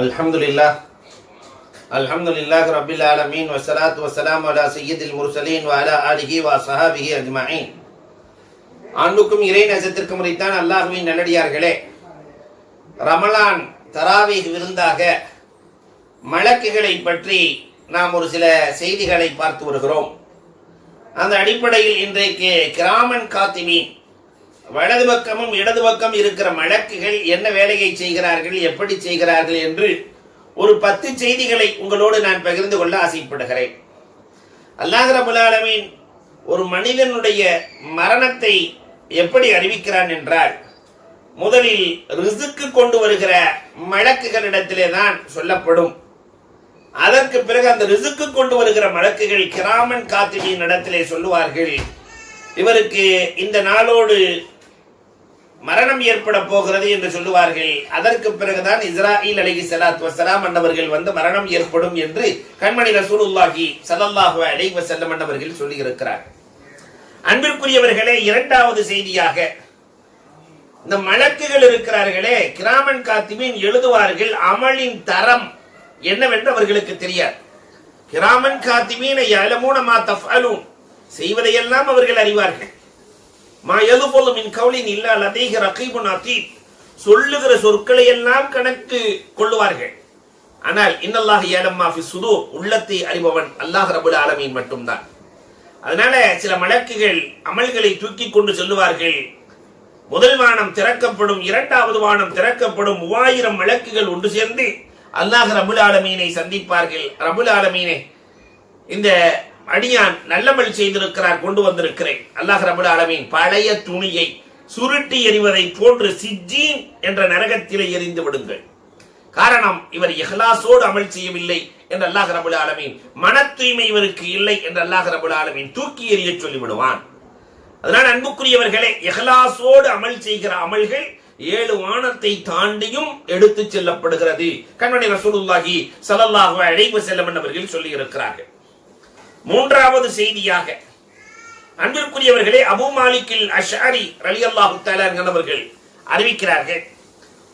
الحمد لله الحمد لله رب العالمين والصلاة والسلام على سيد المرسلين وعلى آله وصحابه أجمعين ஆண்டுக்கும் இறை நேசத்திற்கும் முறைத்தான் அல்லாஹுவின் நல்லடியார்களே ரமலான் தராவீஹ் விருந்தாக மலக்குகளை பற்றி நாம் ஒரு சில செய்திகளை பார்த்து வருகிறோம் அந்த அடிப்படையில் இன்றைக்கு கிராமன் காத்திமீன் வலது பக்கமும் இடது பக்கம் இருக்கிற மலக்குகள் என்ன வேலையை செய்கிறார்கள் எப்படி செய்கிறார்கள் என்று ஒரு பத்து செய்திகளை உங்களோடு நான் பகிர்ந்து கொள்ள ஆசைப்படுகிறேன். அல்லாஹ் ரபுல் ஒரு மனிதனுடைய மரணத்தை எப்படி அறிவிக்கிறான் என்றால் முதலில் ரிசுக்கு கொண்டு வருகிற மலக்குகளிடத்திலே தான் சொல்லப்படும். அதற்கு பிறகு அந்த ரிசுக்கு கொண்டு வருகிற மலக்குகள் கிராமன் காத்திரியின் இடத்திலே சொல்லுவார்கள் இவருக்கு இந்த நாளோடு மரணம் ஏற்பட போகிறது என்று சொல்லுவார்கள். அதற்கு பிறகுதான் இஸ்ராயில் அலகி சலாத் வசலாம் அண்ணவர்கள் வந்து மரணம் ஏற்படும் என்று கண்மணி ரசூலுல்லாஹி ஸல்லல்லாஹு அலைஹி வஸல்லம் அன்னவர்கள் சொல்லி சொல்லியிருக்கிறார் அன்பிற்குரியவர்களே இரண்டாவது செய்தியாக இந்த மலக்குகள் இருக்கிறார்களே கிராமன் காத்திபின் எழுதுவார்கள் அமலின் தரம் என்னவென்று அவர்களுக்கு தெரியாது. கிராமன் காத்திபீன யலமூன மா செய்வதையெல்லாம் அவர்கள் அறிவார்கள். மா எதுபோலும் என் கவுலின் இல்லா லதீக ரகீபுன் அதீத் சொல்லுகிற சொற்களை எல்லாம் கணக்கு கொள்ளுவார்கள். ஆனால் இன்னல்லாஹ் ஏலம் மாஃபி சுது உள்ளத்தை அறிபவன் அல்லாஹ் ரபுல் ஆலமீன் மட்டும்தான். அதனால சில மலக்குகள் அமல்களை தூக்கி கொண்டு சொல்லுவார்கள். முதல் வானம் திறக்கப்படும் இரண்டாவது வானம் திறக்கப்படும் மூவாயிரம் மலக்குகள் ஒன்று சேர்ந்து அல்லாஹ் ரபுல் ஆலமீனை சந்திப்பார்கள். ரபுல் ஆலமீனே இந்த அடியான் நல்லமல் செய்திருக்கிறார் கொண்டு வந்திருக்கிறேன். அல்லாஹ் ரபுல் ஆலமின் பழைய துணியை சுருட்டி எறிவதை போன்று சிஜீன் என்ற நரகத்திலே எரிந்து விடுங்கள். காரணம் இவர் இஹ்லாசோடு அமல் செய்யவில்லை என்று அல்லாஹ் ரபுல் ஆலமீன் மன தூய்மை இவருக்கு இல்லை என்று அல்லாஹ் ரபுல் ஆலமீன் தூக்கி எறிய சொல்லிவிடுவான். அதனால் அன்புக்குரியவர்களே இஹ்லாசோடு அமல் செய்கிற அமல்கள் ஏழு வானத்தை தாண்டியும் எடுத்து செல்லப்படுகிறது. கண்மணி ரசூலுல்லாஹி ஸல்லல்லாஹு அலைஹி வஸல்லம் அவர்கள் சொல்லி இருக்கிறார்கள் மூன்றாவது செய்தியாக. அன்பிற்குரியவர்களே அபு மாலிக்கில் அஷாரி ரலி அல்லாஹு அவர்கள் அறிவிக்கிறார்கள்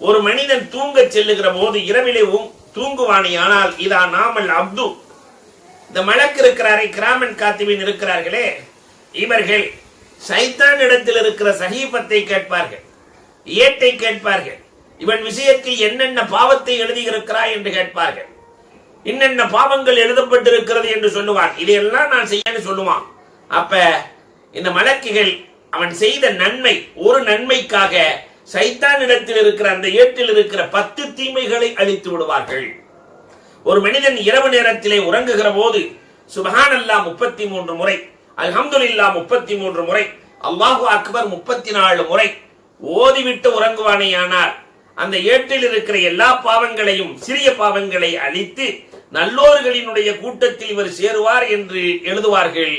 ஒரு மனிதன் தூங்க செல்லுகிற போது இரவிலேவும் தூங்குவானே ஆனால் இதா நாமல் அப்து. இந்த மலக்கு இருக்கிறாரே கிராமன் காத்திவின் இருக்கிறார்களே இவர்கள் சைத்தான் இடத்தில் இருக்கிற சகீபத்தை கேட்பார்கள் ஏட்டை கேட்பார்கள் இவன் விஷயத்தில் என்னென்ன பாவத்தை எழுதியிருக்கிறாய் என்று கேட்பார்கள். என்னென்ன பாவங்கள் எழுதப்பட்டிருக்கிறது என்று சொல்லுவான். இதையெல்லாம் நான் செய்யன்னு சொல்லுவான். அப்ப இந்த மலக்குகள் அவன் செய்த நன்மை ஒரு நன்மைக்காக சைத்தான் இடத்தில் இருக்கிற அந்த ஏட்டில் இருக்கிற பத்து தீமைகளை அழித்து விடுவார்கள். ஒரு மனிதன் இரவு நேரத்திலே உறங்குகிற போது சுபஹான் அல்லா முப்பத்தி மூன்று முறை அல்ஹம்துல்லா முப்பத்தி மூன்று முறை அல்லாஹு அக்பர் முப்பத்தி நாலு முறை ஓதிவிட்டு உறங்குவானேயானால் அந்த ஏட்டில் இருக்கிற எல்லா பாவங்களையும் சிறிய பாவங்களை அழித்து நல்லோர்களினுடைய கூட்டத்தில் இவர் சேருவார் என்று எழுதுவார்கள்.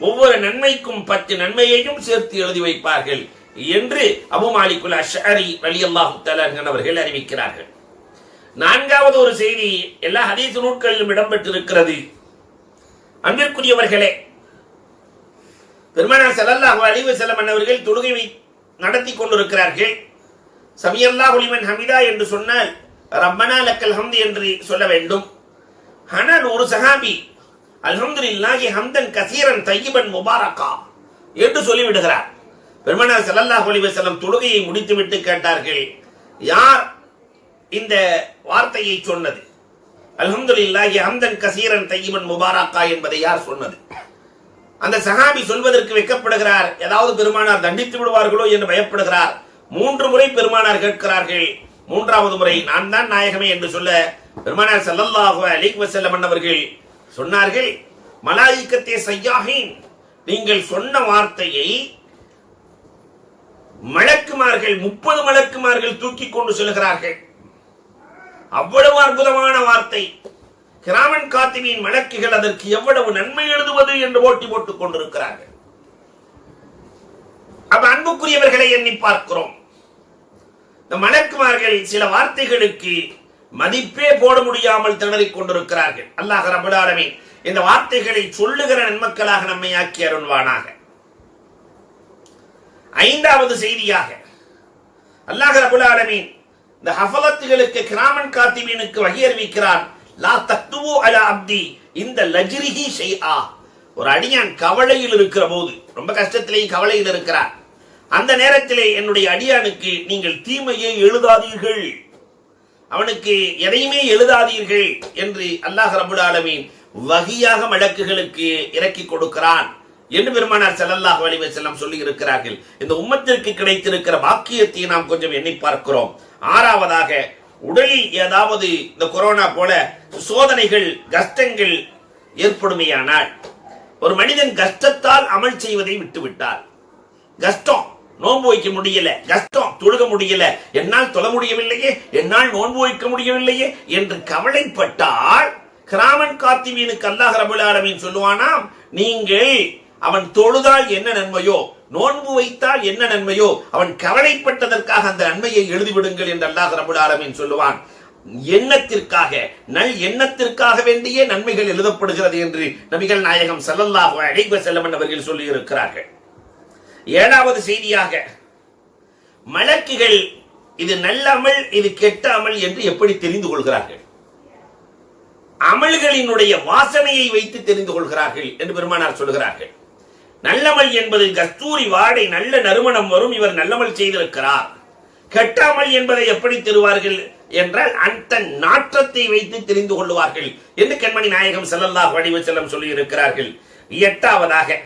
ஒவ்வொரு நன்மைக்கும் பத்து நன்மையையும் சேர்த்து எழுதி வைப்பார்கள் என்று அபு அஷாரி அலி அல்லாஹு அவர்கள் அறிவிக்கிறார்கள். நான்காவது ஒரு செய்தி எல்லா ஹதீஸ் நூட்களிலும் இடம்பெற்றிருக்கிறது. அன்பிற்குரியவர்களே பெருமானார் ஸல்லல்லாஹு அழிவு வஸல்லம் அவர்கள் தொழுகை நடத்தி கொண்டிருக்கிறார்கள். சமியல்லா ஒளிமன் ஹமிதா என்று சொன்னால் ரப்பனா லக்கல் ஹம்து என்று சொல்ல வேண்டும். ஹனன் ஒரு சஹாபி. அல்ஹம்துலில்லாஹி ஹம்தன் கசீரன் தையிபன் முபாரக்கா என்று சொல்லிவிடுகிறார். பெருமானார் சல்லல்லாஹ் அலிவசலம் தொழுகையை முடித்துவிட்டு கேட்டார்கள். யார் இந்த வார்த்தையை சொன்னது? அல்ஹம்துலில்லாஹி ஹம்தன் கசீரன் தையிபன் முபாரக்கா என்பதை யார் சொன்னது? அந்த சஹாபி சொல்வதற்கு வைக்கப்படுகிறார் ஏதாவது பெருமானார் தண்டித்து விடுவார்களோ என்று பயப்படுகிறார். மூன்று முறை பெருமானார் கேட்கிறார்கள். மூன்றாவது முறை நான் தான் நாயகமே என்று சொல்ல பெருமானார் ஸல்லல்லாஹு அலைஹி வஸல்லம் அவர்கள் சொன்னார்கள் மலாயிக்கத்தே சையாஹின் நீங்கள் சொன்ன வார்த்தையை மலக்குமார்கள் முப்பது மலக்குமார்கள் தூக்கி கொண்டு செல்கிறார்கள். அவ்வளவு அற்புதமான வார்த்தை. கிராமன் காத்தினியின் மலக்குகள் அதற்கு எவ்வளவு நன்மை எழுதுவது என்று ஓட்டி போட்டுக் கொண்டிருக்கிறார்கள். அப்ப அன்புக்குரியவர்களை எண்ணி பார்க்கிறோம். இந்த மலக்குமார்கள் சில வார்த்தைகளுக்கு மதிப்பே போட முடியாமல் திணறிக் கொண்டிருக்கிறார்கள். அல்லாஹ் ரபுல் இந்த வார்த்தைகளை சொல்லுகிற நன்மக்களாக நம்மை ஆக்கி அருள்வானாக. ஐந்தாவது செய்தியாக அல்லாஹ் ரபுல் இந்த ஹஃபலத்துகளுக்கு கிராமன் காத்திமீனுக்கு வகை அறிவிக்கிறார் லா தத்துவு அலா அப்தி இந்த லஜ்ரிஹி ஆ ஒரு அடியான் கவலையில் இருக்கிற போது ரொம்ப கஷ்டத்திலேயும் கவலையில் இருக்கிறார். அந்த நேரத்திலே என்னுடைய அடியானுக்கு நீங்கள் தீமையை எழுதாதீர்கள். அவனுக்கு எதையுமே எழுதாதீர்கள் என்று அல்லாஹ் ரபுல் ஆலமீன் வகையாக மலக்குகளுக்கு இறக்கி கொடுக்கிறான் என்று பெருமானார் செல்லல்லாஹ் வலிவர் செல்லம் சொல்லி இருக்கிறார்கள் இந்த உம்மத்திற்கு கிடைத்திருக்கிற பாக்கியத்தை நாம் கொஞ்சம் எண்ணி பார்க்கிறோம். ஆறாவதாக உடலில் ஏதாவது இந்த கொரோனா போல சோதனைகள் கஷ்டங்கள் ஏற்படுமையானால் ஒரு மனிதன் கஷ்டத்தால் அமல் செய்வதை விட்டுவிட்டார் கஷ்டம் நோன்பு வைக்க முடியல கஷ்டம் தொழுக முடியல என்னால் தொழ முடியவில்லையே என்னால் நோன்பு வைக்க முடியவில்லையே என்று கவலைப்பட்டால் கிராமன் காத்திவீனுக்கு அல்லாஹ் ரபுல் ஆலமீன் சொல்லுவானாம் நீங்கள் அவன் தொழுதால் என்ன நன்மையோ நோன்பு வைத்தால் என்ன நன்மையோ அவன் கவலைப்பட்டதற்காக அந்த நன்மையை எழுதிவிடுங்கள் என்று அல்லாஹ் ரபுல் ஆலமீன் சொல்லுவான். எண்ணத்திற்காக நல் எண்ணத்திற்காக வேண்டிய நன்மைகள் எழுதப்படுகிறது என்று நபிகள் நாயகம் ஸல்லல்லாஹு அலைஹி வஸல்லம் அவர்கள் சொல்லியிருக்கிறார்கள். ஏழாவது செய்தியாக மலக்குகள் இது நல்ல அமல் இது கெட்ட அமல் என்று எப்படி தெரிந்து கொள்கிறார்கள்? அமல்களினுடைய வாசனையை வைத்து தெரிந்து கொள்கிறார்கள் என்று பெருமானார் சொல்கிறார்கள். நல்லமல் என்பது கஸ்தூரி வாடை நல்ல நறுமணம் வரும் இவர் நல்லமல் செய்திருக்கிறார். கெட்டாமல் என்பதை எப்படி தருவார்கள் என்றால் அந்த நாற்றத்தை வைத்து தெரிந்து கொள்வார்கள் என்று கண்மணி நாயகம் செல்லல்லா வடிவ செல்லம் சொல்லி இருக்கிறார்கள் எட்டாவதாக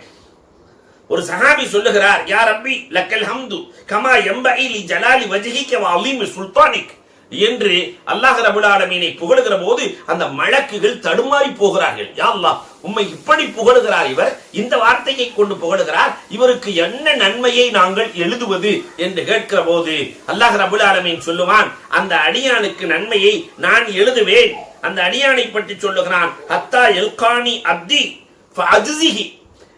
ஒரு சஹாபி சொல்லுகிறார் யா ரப்பி லக்கல் ஹம்து கமா எம்பஇ லி ஜலாலி வஜ்ஹிக வ அலீமி சுல்தானிக். என்று அல்லாஹ் ரபுல் ஆலமீனை புகழுகிற போது அந்த மழக்குகள் தடுமாறி போகிறார்கள். யா அல்லாஹ் உம்மை இப்படி புகழுகிறார் இவர் இந்த வார்த்தையை கொண்டு புகழுகிறார் இவருக்கு என்ன நன்மையை நாங்கள் எழுதுவது என்று கேட்கிற போது அல்லாஹ் ரபுல் ஆலமீன் சொல்லுவான் அந்த அடியானுக்கு நன்மையை நான் எழுதுவேன். அந்த அடியானை பற்றி சொல்லுகிறான் ஹத்தா எல்கானி அப்தி ஃபஅஜ்ஸிஹி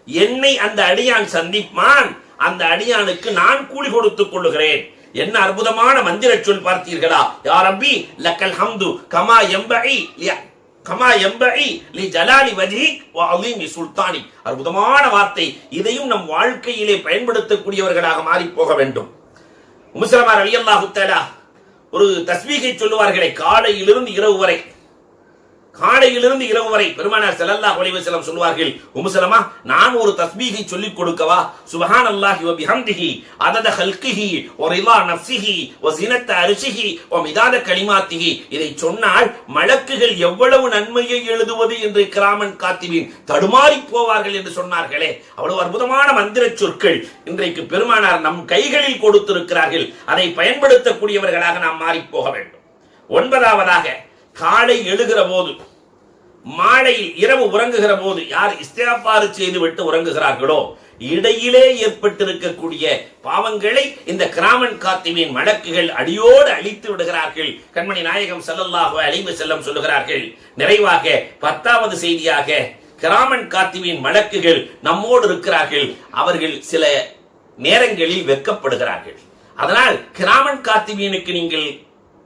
என்னை அந்த அடியான் சந்திப்பான். அந்த அடியானுக்கு நான் கூலி கொடுத்துக் கொள்ளுகிறேன். என்ன அற்புதமான மந்திர சொல் பார்த்தீர்களா? யாரம்பி லக்கல் ஹம்து கமா எம்பை கமா எம்பை லி ஜலாலி வஜ்ஹி வ அலீமி சுல்தானி. அற்புதமான வார்த்தை. இதையும் நம் வாழ்க்கையிலே பயன்படுத்தக்கூடியவர்களாக மாறி போக வேண்டும். முசலமார் அலி அல்லாஹு ஒரு தஸ்மீகை சொல்லுவார்களே காலையிலிருந்து இரவு வரை. காலையிலிருந்து இரவு வரை பெருமானார் செல்லல்லா ஒளிவு செல்லம் சொல்வார்கள் உமுசலமா நான் ஒரு தஸ்பீகை சொல்லிக் கொடுக்கவா? சுப்ஹானல்லாஹி வ பிஹம்திஹி அதத ஹல்கிஹி வ ரிலா நஃப்சிஹி ஒ ஸினத்த அரிசிஹி ஒ மிதாத கலிமாத்திஹி. இதை சொன்னால் மலக்குகள் எவ்வளவு நன்மையை எழுதுவது என்று கிராமன் காத்திவின் தடுமாறி போவார்கள் என்று சொன்னார்களே. அவ்வளவு அற்புதமான மந்திர சொற்கள் இன்றைக்கு பெருமானார் நம் கைகளில் கொடுத்திருக்கிறார்கள். அதை பயன்படுத்தக்கூடியவர்களாக நாம் மாறி போக வேண்டும். ஒன்பதாவதாக காலை எழுகிற போது மாலையில் இரவு உறங்குகிற போது யார் இஸ்தியாபாறு செய்து விட்டு உறங்குகிறார்களோ இடையிலே ஏற்பட்டிருக்கக்கூடிய பாவங்களை இந்த கிராமன் காத்திவின் மடக்குகள் அடியோடு அழித்து விடுகிறார்கள். கண்மணி நாயகம் செல்லல்லாக அழிவு செல்லம் சொல்லுகிறார்கள் நிறைவாக பத்தாவது செய்தியாக கிராமன் காத்திவின் மடக்குகள் நம்மோடு இருக்கிறார்கள். அவர்கள் சில நேரங்களில் வெட்கப்படுகிறார்கள். அதனால் கிராமன் காத்திவியனுக்கு நீங்கள்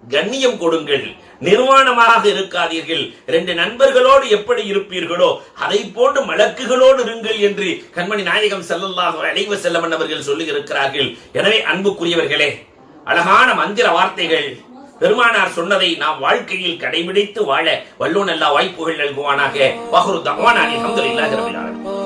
கண்ணியம் கொடுங்கள். நிர்வாணமாக இருக்காதீர்கள். ரெண்டு நண்பர்களோடு எப்படி இருப்பீர்களோ அதை போன்று மலக்குகளோடு இருங்கள் என்று கண்மணி நாயகம் செல்லல்லாக அலைஹி செல்லமன் அவர்கள் சொல்லி இருக்கிறார்கள் எனவே அன்புக்குரியவர்களே அழகான மந்திர வார்த்தைகள். பெருமானார் சொன்னதை நாம் வாழ்க்கையில் கடைபிடித்து வாழ வல்லோன் எல்லா வாய்ப்புகள் நல்குவானாக. வஹ்ரு தவானா அல்ஹம்துலில்லாஹி ஆலமீன்.